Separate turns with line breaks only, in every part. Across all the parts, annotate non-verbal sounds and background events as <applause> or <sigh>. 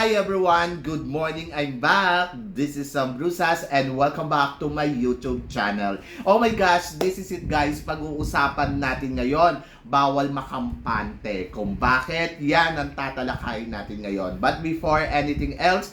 Hi everyone! Good morning! I'm back! This is Sam Brusas and welcome back to my YouTube channel. Oh my gosh! This is it guys! Pag-uusapan natin ngayon, bawal makampante. Kung bakit, yan ang tatalakayin natin ngayon. But before anything else,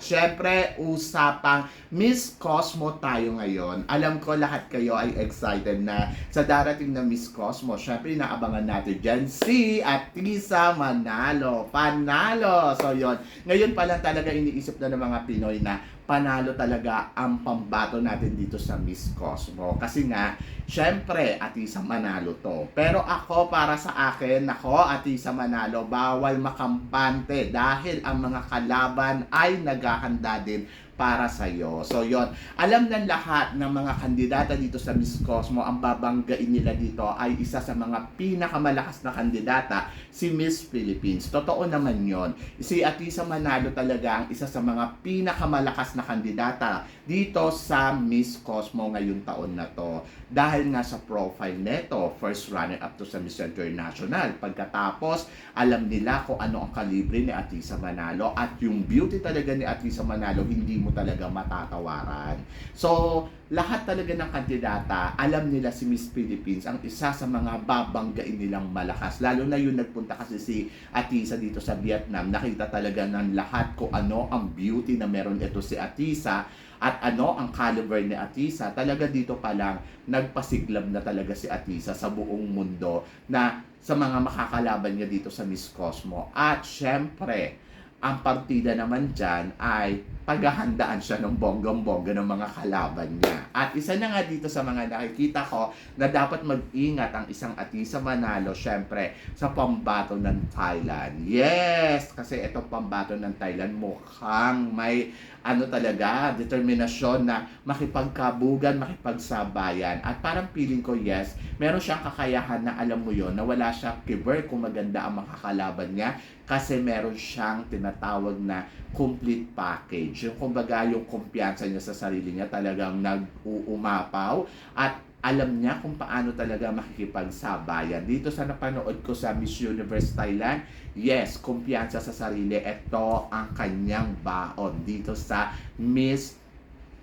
Syempre, usapang Miss Cosmo tayo ngayon. Alam ko lahat kayo ay excited na sa darating na Miss Cosmo. Syempre, inaabangan natin dyan si Atisa Manalo. Panalo! So, yon Ngayon pa lang talaga iniisip na ng mga Pinoy na panalo talaga ang pambato natin dito sa Miss Cosmo. Kasi nga, syempre, Atisa Manalo to. Pero ako, para sa akin, ako, Atisa Manalo, bawal makampante dahil ang mga kalaban ay naghahanda din para sa iyo. So yon, alam ng lahat ng mga kandidata dito sa Miss Cosmo, ang babanggain nila dito ay isa sa mga pinakamalakas na kandidata, si Miss Philippines. Totoo naman yon. Si Atisa Manalo talaga ang isa sa mga pinakamalakas na kandidata dito sa Miss Cosmo ngayong taon na to. Dahil nga sa profile neto, first runner up to sa Miss International. Pagkatapos, alam nila kung ano ang kalibre ni Atisa Manalo at yung beauty talaga ni Atisa Manalo hindi mo talaga matatawaran. So, lahat talaga ng kandidata, alam nila si Miss Philippines ang isa sa mga babanggain nilang malakas. Lalo na yung nagpunta kasi si Atisa dito sa Vietnam, nakita talaga ng lahat kung ano ang beauty na meron ito si Atisa at ano ang caliber ni Atisa. Talaga dito pa lang, nagpasiglab na talaga si Atisa sa buong mundo na sa mga makakalaban niya dito sa Miss Cosmo. At syempre, ang partida naman dyan ay paghahandaan siya ng bonggang-bongga ng mga kalaban niya. At isa na nga dito sa mga nakikita ko na dapat mag-ingat ang isang Atisa Manalo, syempre, sa pambato ng Thailand. Yes! Kasi itong pambato ng Thailand mukhang may ano talaga, determinasyon na makipagkabugan, makipagsabayan. At parang feeling ko, yes, meron siyang kakayahan na alam mo yon na wala siya kiber kung maganda ang makakalaban niya kasi meron siyang tinatawag na complete package. Yung kumbaga yung kumpiyansa niya sa sarili niya talagang nag-uumapaw at alam niya kung paano talaga makikipagsabayan. Dito sa napanood ko sa Miss Universe Thailand, yes, kumpiyansa sa sarili. Ito ang kanyang baon dito sa Miss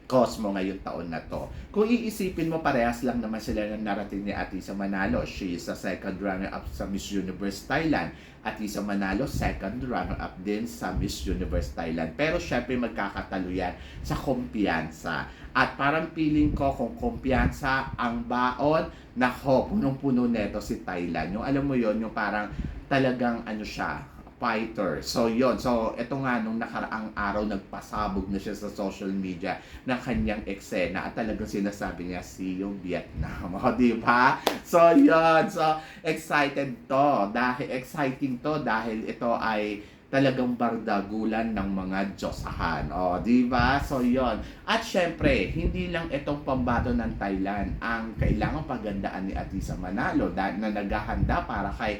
Cosmo ngayong taon na to. Kung iisipin mo, parehas lang naman sila ng narating ni Atisa Manalo. She is a second runner-up sa Miss Universe Thailand. Atisa Manalo, second runner-up din sa Miss Universe Thailand. Pero syempre magkakatalo yan sa kumpiyansa. At parang feeling ko kung kumpiyansa ang baon, nako, punong-puno neto si Thailand. Yung alam mo yon yung parang talagang ano siya, fighter. So, yon So, ito nga, nung nakaraang araw, nagpasabog na siya sa social media ng kanyang eksena at talagang sinasabi niya, see you Vietnam. <laughs> O, di ba? So, yon So, excited to. Dahil, exciting to dahil ito ay talagang bardagulan ng mga Diyosahan. O, di ba? So, yon At syempre, hindi lang itong pambato ng Thailand ang kailangang pagandaan ni Atisa Manalo dahil na naghahanda para kay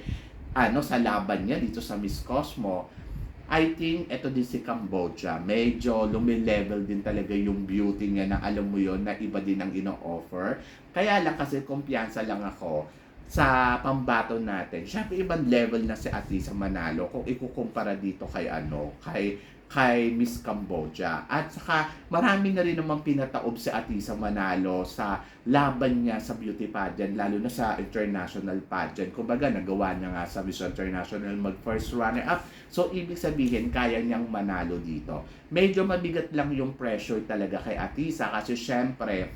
ano sa laban niya dito sa Miss Cosmo, I think ito din si Cambodia. Medyo lumilevel din talaga yung beauty niya na alam mo yon na iba din ang ino-offer. Kaya lang kasi kumpiyansa lang ako sa pambato natin. Siyempre ibang level na si Atisa Manalo kung ikukumpara dito kay ano, kay kay Miss Cambodia. At saka marami na rin namang pinataob si Atisa Manalo sa laban niya sa beauty pageant, lalo na sa international pageant. Kumbaga, nagawa niya nga sa Miss International mag first runner up. So, ibig sabihin, kaya niyang manalo dito. Medyo mabigat lang yung pressure talaga kay Atisa kasi syempre,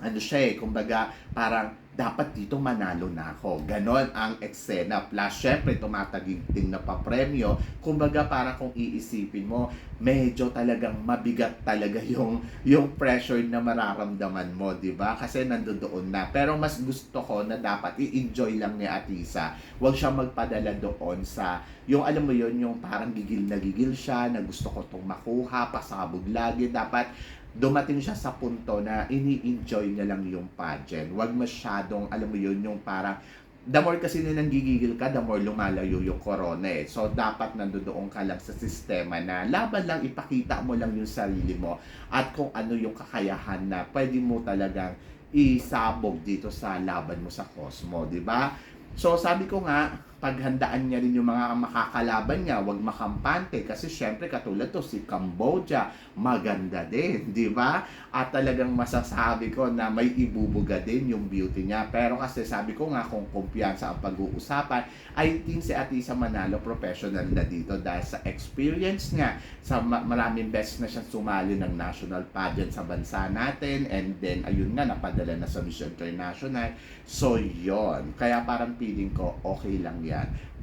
ano siya eh, kumbaga parang dapat dito manalo na ako. Ganon ang eksena. Plus, syempre, tumataginting na pa-premyo. Kumbaga, parang kung iisipin mo, medyo talagang mabigat talaga <laughs> yung, yung pressure na mararamdaman mo, di ba? Kasi nandoon na. Pero mas gusto ko na dapat i-enjoy lang ni Atisa. Huwag siya magpadala doon sa, yung alam mo yun, yung parang gigil na gigil siya, na gusto ko itong makuha, pasabog lagi. Dapat dumating siya sa punto na ini-enjoy niya lang yung pageant. Huwag masyadong, alam mo yun, yung parang, the more kasi na nanggigigil ka, the more lumalayo yung corona eh. So, dapat nandoon ka lang sa sistema na laban lang, ipakita mo lang yung sarili mo at kung ano yung kakayahan na pwede mo talagang isabog dito sa laban mo sa Cosmo, di ba? So, sabi ko nga, paghandaan niya rin yung mga makakalaban niya, wag makampante kasi syempre katulad to si Cambodia, maganda din, <laughs> di ba? At talagang masasabi ko na may ibubuga din yung beauty niya. Pero kasi sabi ko nga kung kumpiyansa ang pag-uusapan, I think si Atisa Manalo professional na dito dahil sa experience niya sa ma- maraming beses na siyang sumali ng national pageant sa bansa natin and then ayun nga napadala na sa Miss International. So yon kaya parang feeling ko okay lang yan.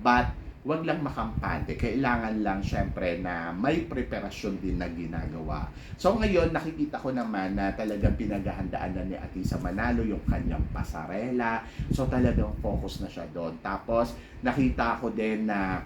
But wag lang makampante. Kailangan lang syempre na may preparasyon din na ginagawa. So ngayon nakikita ko naman na talagang pinaghahandaan na ni Atisa Manalo yung kanyang pasarela. So talagang focus na siya doon. Tapos nakita ko din na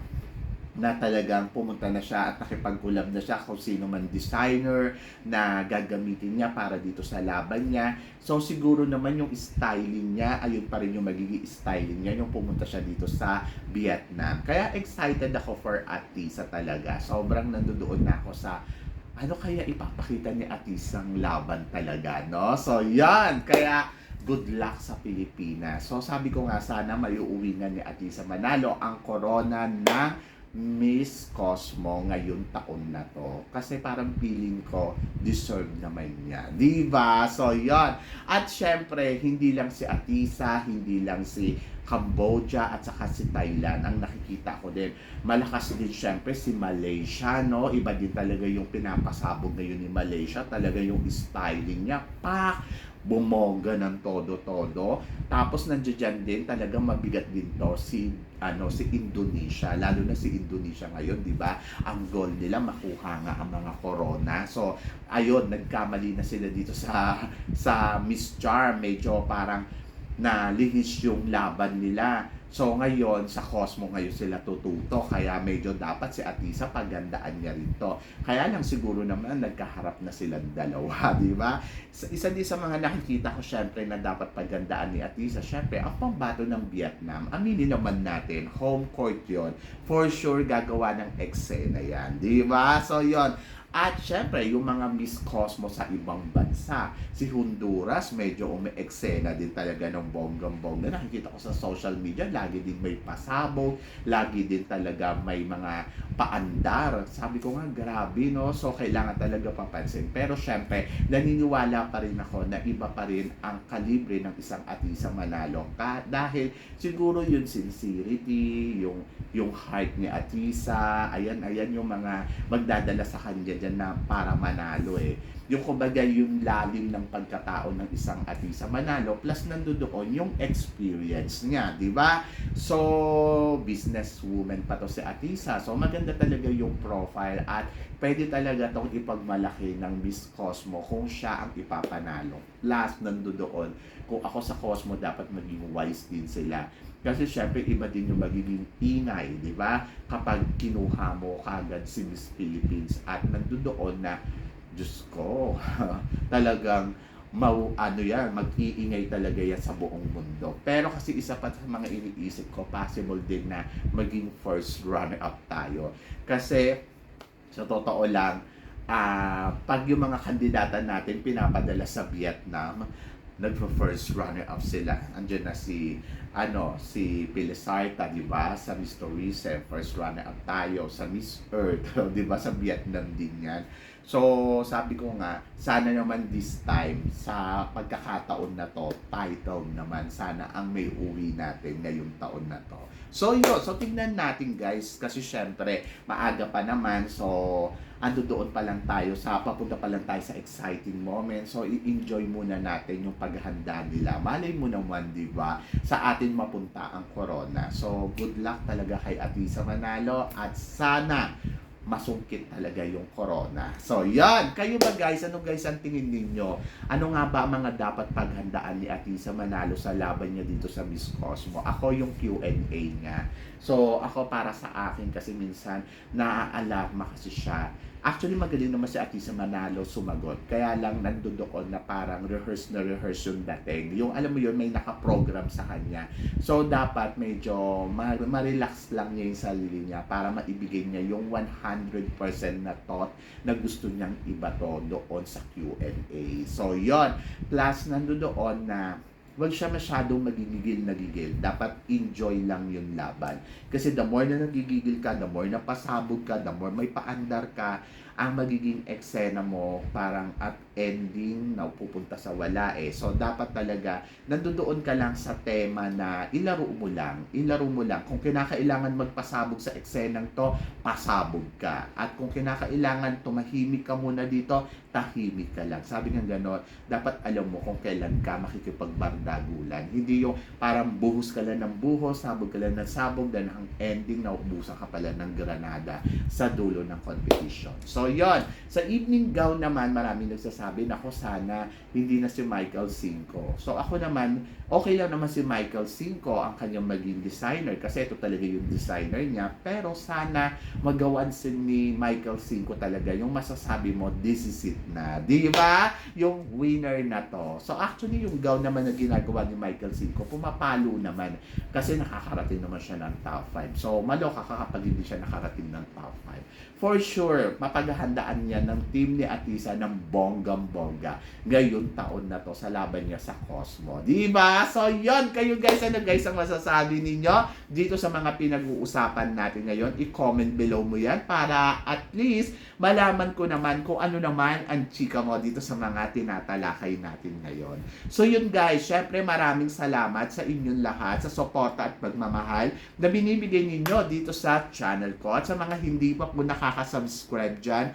na talagang pumunta na siya at nakipag-collab na siya kung sino man designer na gagamitin niya para dito sa laban niya. So siguro naman yung styling niya, ayun pa rin yung magiging styling niya yung pumunta siya dito sa Vietnam. Kaya excited ako for Atisa talaga. Sobrang nandoon na ako sa ano kaya ipapakita ni Atisang laban talaga, no? So yan, kaya good luck sa Pilipinas. So sabi ko nga sana maiuwi na ni Atisa Manalo ang corona na Miss Cosmo ngayon taon na to. Kasi parang feeling ko, deserve naman niya. Di ba? So, yon At syempre, hindi lang si Atisa, hindi lang si Cambodia at saka si Thailand ang nakikita ko din. Malakas din syempre si Malaysia, no? Iba din talaga yung pinapasabog ngayon ni Malaysia. Talaga yung styling niya. Pak! Bumongga ng todo-todo. Tapos nandiyan din talaga mabigat din to si ano si Indonesia lalo na si Indonesia ngayon di ba? Ang goal nila makuha nga ang mga corona. So ayun nagkamali na sila dito sa sa Miss Charm medyo parang na lihis yung laban nila. So ngayon sa Cosmo ngayon sila tututo. Kaya medyo dapat si Atisa pagandaan niya rin to. Kaya lang siguro naman nagkaharap na silang dalawa <laughs> di ba? Sa- isa din sa mga nakikita ko syempre na dapat pagandaan ni Atisa syempre ang pambato ng Vietnam aminin naman natin home court yon for sure gagawa ng eksena yan di ba? So yon at syempre, yung mga Miss Cosmo sa ibang bansa. Si Honduras, medyo umi-eksena din talaga ng bonggang-bongga. Nakikita ko sa social media, lagi din may pasabog, lagi din talaga may mga paandar. Sabi ko nga, grabe, no? So, kailangan talaga papansin. Pero syempre, naniniwala pa rin ako na iba pa rin ang kalibre ng isang atisa manalo. Ka, dahil siguro yung sincerity, yung yung heart ni Atisa, ayan, ayan yung mga magdadala sa kanya dyan na para manalo eh. Yung kumbaga yung lalim ng pagkatao ng isang Atisa Manalo plus nandoon yung experience niya, di ba? So, businesswoman pa to si Atisa. So, maganda talaga yung profile at pwede talaga tong ipagmalaki ng Miss Cosmo kung siya ang ipapanalo. Last, nandoon, kung ako sa Cosmo, dapat maging wise din sila. Kasi syempre, iba din yung magiging ingay, di ba? Kapag kinuha mo kagad si Miss Philippines at nandoon na, Diyos ko, <laughs> talagang mau ano yan, mag-iingay talaga yan sa buong mundo. Pero kasi isa pa sa mga iniisip ko, possible din na maging first runner-up tayo. Kasi, sa totoo lang, ah pag yung mga kandidata natin pinapadala sa Vietnam, nagpo-first runner-up sila. Andiyan na si ano, si Pilisarta, di ba? Sa Miss Tourism, first runner-up tayo. Sa Miss Earth, <laughs> di ba? Sa Vietnam din yan. So, sabi ko nga, sana naman this time, sa pagkakataon na to, title naman, sana ang may uwi natin ngayong taon na to. So, yun. So, tingnan natin guys, kasi syempre, maaga pa naman. So, ando doon pa lang tayo sa papunta pa lang tayo sa exciting moment. So i-enjoy muna natin yung paghahanda nila. Malay mo naman, 'di ba? Sa atin mapunta ang corona. So good luck talaga kay Atisa Manalo at sana masungkit talaga yung corona. So, yan. Kayo ba guys? Ano guys ang tingin ninyo? Ano nga ba mga dapat paghandaan ni Atisa Manalo sa laban niya dito sa Miss Cosmo? Ako yung Q&A niya. So, ako para sa akin kasi minsan naaalarma kasi siya. Actually, magaling naman si Atisa Manalo sumagot. Kaya lang nandoon na parang rehearse na rehearse yung dating. Yung alam mo yun, may nakaprogram sa kanya. So, dapat medyo ma- ma-relax lang niya yung sarili niya para maibigay niya yung 100% na thought na gusto niyang iba to doon sa Q&A. So, yon Plus, nandoon na wag siya masyadong magigigil-nagigil. Dapat enjoy lang yung laban. Kasi the more na nagigigil ka, the more na pasabog ka, the more may paandar ka, ang magiging eksena mo parang at ending na pupunta sa wala eh. So, dapat talaga nandoon ka lang sa tema na ilaro mo lang. Ilaro mo lang. Kung kinakailangan magpasabog sa eksenang to, pasabog ka. At kung kinakailangan tumahimik ka muna dito, tahimik ka lang. Sabi nga gano'n, dapat alam mo kung kailan ka makikipagbardagulan. Hindi yung parang buhos ka lang ng buhos, sabog ka lang ng sabog, then ang ending na ubusan ka pala ng granada sa dulo ng competition. So, yon Sa evening gown naman, marami nagsasabi, nako sana hindi na si Michael Cinco. So, ako naman, okay lang naman si Michael Cinco ang kanyang maging designer kasi ito talaga yung designer niya. Pero sana magawan si ni Michael Cinco talaga yung masasabi mo, this is it na. Di ba? Yung winner na to. So actually, yung gown naman na ginagawa ni Michael Cinco, pumapalo naman. Kasi nakakarating naman siya ng top 5. So maloka ka kapag hindi siya nakarating ng top 5. For sure, mapaghahandaan niya ng team ni Atisa ng bonggang-bongga ngayon taon na to sa laban niya sa Cosmo. Di ba? So yon kayo guys, ano guys ang masasabi ninyo dito sa mga pinag-uusapan natin ngayon? I-comment below mo yan para at least malaman ko naman kung ano naman ang chika mo dito sa mga tinatalakay natin ngayon. So yun guys, syempre maraming salamat sa inyong lahat sa suporta at pagmamahal na binibigay ninyo dito sa channel ko. At sa mga hindi pa po nakaka-subscribe dyan,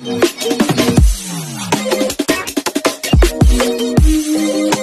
Thank you.